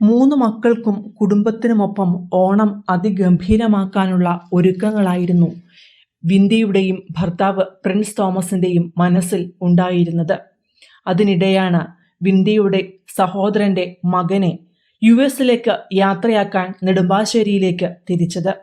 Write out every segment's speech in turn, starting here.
മൂന്ന് മക്കൾക്കും കുടുംബത്തിനുമൊപ്പം ഓണം അതിഗംഭീരമാക്കാനുള്ള ഒരുക്കങ്ങളായിരുന്നു വിന്ധ്യയുടെയും ഭർത്താവ് പ്രിൻസ് തോമസിന്റെയും മനസ്സിൽ ഉണ്ടായിരുന്നത്. അതിനിടെയാണ് വിന്ധ്യയുടെ സഹോദരന്റെ മകനെ യു എസിലേക്ക് യാത്രയാക്കാൻ നെടുമ്പാശ്ശേരിയിലേക്ക് തിരിച്ചത്.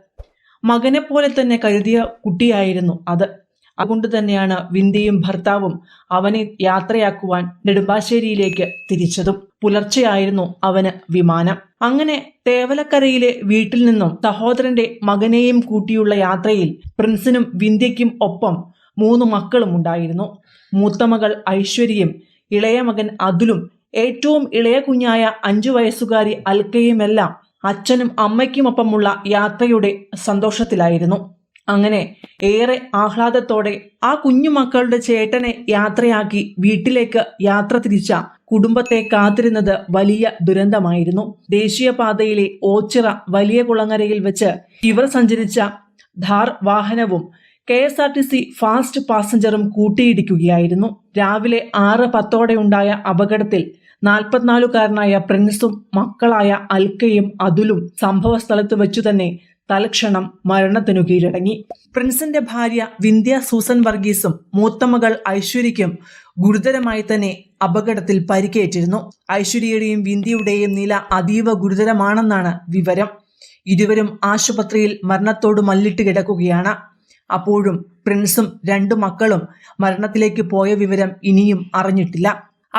മകനെ പോലെ തന്നെ കരുതിയ കുട്ടിയായിരുന്നു അത്. അതുകൊണ്ട് തന്നെയാണ് വിന്ധ്യയും ഭർത്താവും അവനെ യാത്രയാക്കുവാൻ നെടുമ്പാശ്ശേരിയിലേക്ക് തിരിച്ചതും. പുലർച്ചെയായിരുന്നു അവന് വിമാനം. അങ്ങനെ തേവലക്കരയിലെ വീട്ടിൽ നിന്നും സഹോദരന്റെ മകനെയും കൂട്ടിയുള്ള യാത്രയിൽ പ്രിൻസിനും വിന്ധ്യയ്ക്കും ഒപ്പം മൂന്ന് മക്കളും ഉണ്ടായിരുന്നു. മൂത്ത മകൾ ഐശ്വര്യയും ഇളയ മകൻ അതുലും ഏറ്റവും ഇളയ കുഞ്ഞായ അഞ്ചു വയസ്സുകാരി അൽക്കയുമെല്ലാം അച്ഛനും അമ്മയ്ക്കുമൊപ്പമുള്ള യാത്രയുടെ സന്തോഷത്തിലായിരുന്നു. അങ്ങനെ ഏറെ ആഹ്ലാദത്തോടെ ആ കുഞ്ഞുമക്കളുടെ ചേട്ടനെ യാത്രയാക്കി വീട്ടിലേക്ക് യാത്ര തിരിച്ച കുടുംബത്തെ കാത്തിരുന്നത് വലിയ ദുരന്തമായിരുന്നു. ദേശീയപാതയിലെ ഓച്ചിറ വലിയ കുളങ്ങരയിൽ വെച്ച് ഇവർ സഞ്ചരിച്ച ധാർ വാഹനവും K S R T C fast പാസഞ്ചറും കൂട്ടിയിടിക്കുകയായിരുന്നു. രാവിലെ ആറ് പത്തോടെ ഉണ്ടായ അപകടത്തിൽ നാൽപ്പത്തിനാലുകാരനായ പ്രിൻസും മക്കളായ അൽക്കയും അതുലും സംഭവ സ്ഥലത്ത് വെച്ചു തന്നെ തൽക്ഷണം മരണത്തിനു കീഴടങ്ങി. പ്രിൻസിന്റെ ഭാര്യ വിന്ധ്യ സൂസൻ വർഗീസും മൂത്തമകൾ ഐശ്വര്യയ്ക്കും ഗുരുതരമായി തന്നെ അപകടത്തിൽ പരിക്കേറ്റിരുന്നു. ഐശ്വര്യയുടെയും വിന്ധ്യയുടെയും നില അതീവ ഗുരുതരമാണെന്നാണ് വിവരം. ഇരുവരും ആശുപത്രിയിൽ മരണത്തോട് മല്ലിട്ട് കിടക്കുകയാണ്. അപ്പോഴും പ്രിൻസും രണ്ടു മക്കളും മരണത്തിലേക്ക് പോയ വിവരം ഇനിയും അറിഞ്ഞിട്ടില്ല.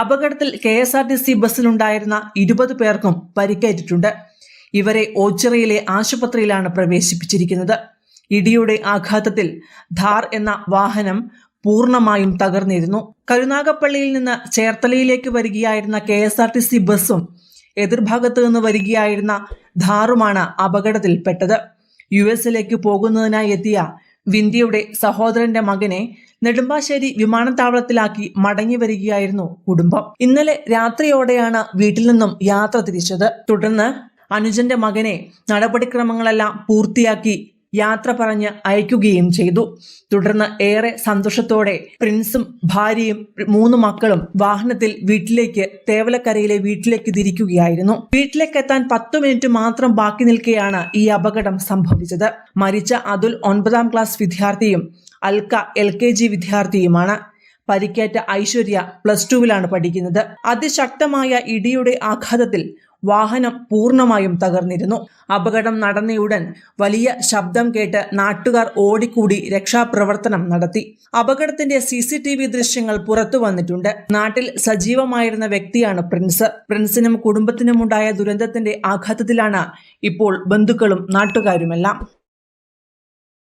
അപകടത്തിൽ K S R T C ബസ്സിലുണ്ടായിരുന്ന ഇരുപത് പേർക്കും പരിക്കേറ്റിട്ടുണ്ട്. ഇവരെ ഓച്ചിറയിലെ ആശുപത്രിയിലാണ് പ്രവേശിപ്പിച്ചിരിക്കുന്നത്. ഇടിയുടെ ആഘാതത്തിൽ ധാർ എന്ന വാഹനം പൂർണമായും തകർന്നിരുന്നു. കരുനാഗപ്പള്ളിയിൽ നിന്ന് ചേർത്തലയിലേക്ക് വരികയായിരുന്ന K S R T C ബസ്സും എതിർഭാഗത്തു നിന്ന് വരികയായിരുന്ന ധാറുമാണ് അപകടത്തിൽപ്പെട്ടത്. യു എസിലേക്ക് പോകുന്നതിനായി എത്തിയ വിന്ധ്യയുടെ സഹോദരന്റെ മകനെ നെടുമ്പാശ്ശേരി വിമാനത്താവളത്തിലാക്കി മടങ്ങി വരികയായിരുന്നു കുടുംബം. ഇന്നലെ രാത്രിയോടെയാണ് വീട്ടിൽ നിന്നും യാത്ര തിരിച്ചത്. തുടർന്ന് അനുജന്റെ മകനെ നടപടിക്രമങ്ങളെല്ലാം പൂർത്തിയാക്കി യാത്ര പറഞ്ഞ് അയക്കുകയും ചെയ്തു. തുടർന്ന് ഏറെ സന്തോഷത്തോടെ പ്രിൻസും ഭാര്യയും മൂന്ന് മക്കളും വാഹനത്തിൽ വീട്ടിലേക്ക് തേവലക്കരയിലെ വീട്ടിലേക്ക് തിരിക്കുകയായിരുന്നു. വീട്ടിലേക്ക് എത്താൻ പത്തു മിനിറ്റ് മാത്രം ബാക്കി നിൽക്കെയാണ് ഈ അപകടം സംഭവിച്ചത്. മരിച്ച അതുൽ ഒൻപതാം ക്ലാസ് വിദ്യാർത്ഥിയും അൽക്ക എൽ കെ ജി വിദ്യാർത്ഥിയുമാണ്. പരിക്കേറ്റ ഐശ്വര്യ പ്ലസ് ടുവിലാണ് പഠിക്കുന്നത്. അതിശക്തമായ ഇടിയുടെ ആഘാതത്തിൽ വാഹനം പൂർണമായും തകർന്നിരുന്നു. അപകടം നടന്നയുടൻ വലിയ ശബ്ദം കേട്ട് നാട്ടുകാർ ഓടിക്കൂടി രക്ഷാപ്രവർത്തനം നടത്തി. അപകടത്തിന്റെ സി സി ടി വി ദൃശ്യങ്ങൾ പുറത്തു വന്നിട്ടുണ്ട്. നാട്ടിൽ സജീവമായിരുന്ന വ്യക്തിയാണ് പ്രിൻസ്. പ്രിൻസിനും കുടുംബത്തിനുമുണ്ടായ ദുരന്തത്തിന്റെ ആഘാതത്തിലാണ് ഇപ്പോൾ ബന്ധുക്കളും നാട്ടുകാരുമെല്ലാം.